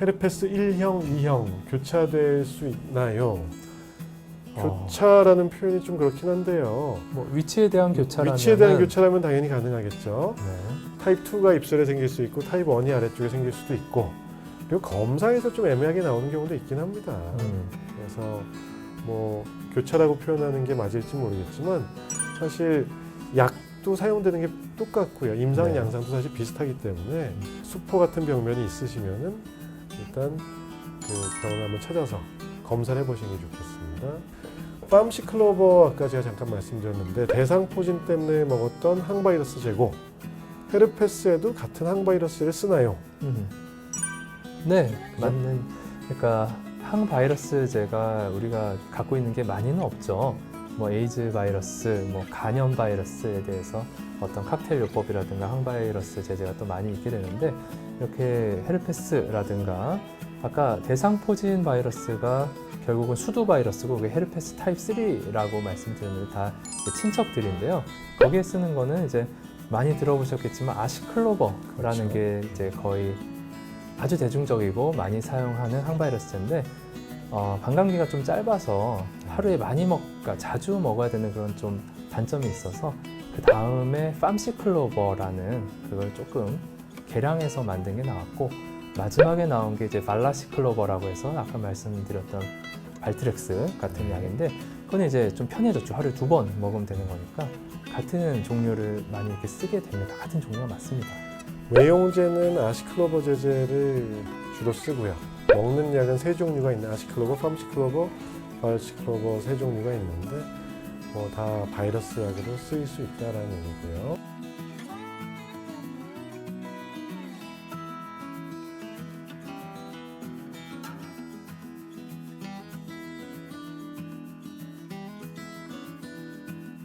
헤르페스 1형, 2형 교차될 수 있나요? 어. 교차라는 표현이 좀 그렇긴 한데요. 뭐 위치에 대한 교차라면 위치에 대한 교차라면 당연히 가능하겠죠. 네. 타입 2가 입술에 생길 수 있고 타입 1이 아래쪽에 생길 수도 있고 그리고 검사에서 좀 애매하게 나오는 경우도 있긴 합니다. 음. 그래서 뭐 교차라고 표현하는 게 맞을지 모르겠지만 사실 약도 사용되는 게 똑같고요. 임상 네. 양상도 사실 비슷하기 때문에 수포 같은 병면이 있으시면은 일단 그 병원을 한번 찾아서 검사를 해보시는 게 좋겠습니다. 팜시클로버 아까 제가 잠깐 말씀드렸는데 대상포진 때문에 먹었던 항바이러스 제고 헤르페스에도 같은 항바이러스를 쓰나요? 음. 네, 맞는. 그러니까 항바이러스제가 우리가 갖고 있는 게 많이는 없죠. 뭐 에이즈 바이러스, 뭐 간염 바이러스에 대해서 어떤 칵테일 요법이라든가 항바이러스 제제가 또 많이 있게 되는데 이렇게 헤르페스라든가 아까 대상포진 바이러스가 결국은 수두 바이러스고 그게 헤르페스 타입 3라고 말씀드렸는데 다 친척들인데요. 거기에 쓰는 거는 이제 많이 들어보셨겠지만 아시클로버라는 그렇죠. 게 이제 거의 아주 대중적이고 많이 사용하는 항바이러스제인데 어, 방광기가 좀 짧아서 하루에 많이 먹, 그러니까 자주 먹어야 되는 그런 좀 단점이 있어서 그 다음에 팜시클로버라는 그걸 조금 개량해서 만든 게 나왔고 마지막에 나온 게 이제 발라시클로버라고 해서 아까 말씀드렸던 발트렉스 같은 약인데 그건 이제 좀 편해졌죠. 하루에 두 번 먹으면 되는 거니까 같은 종류를 많이 이렇게 쓰게 됩니다. 같은 종류가 맞습니다. 외용제는 아시클로버 제제를 주로 쓰고요. 먹는 약은 세 종류가 있는 아시클로버, 팜시클로버, 바이오시클로버 세 종류가 있는데 뭐 다 바이러스 약으로 쓰일 수 있다라는 얘기고요.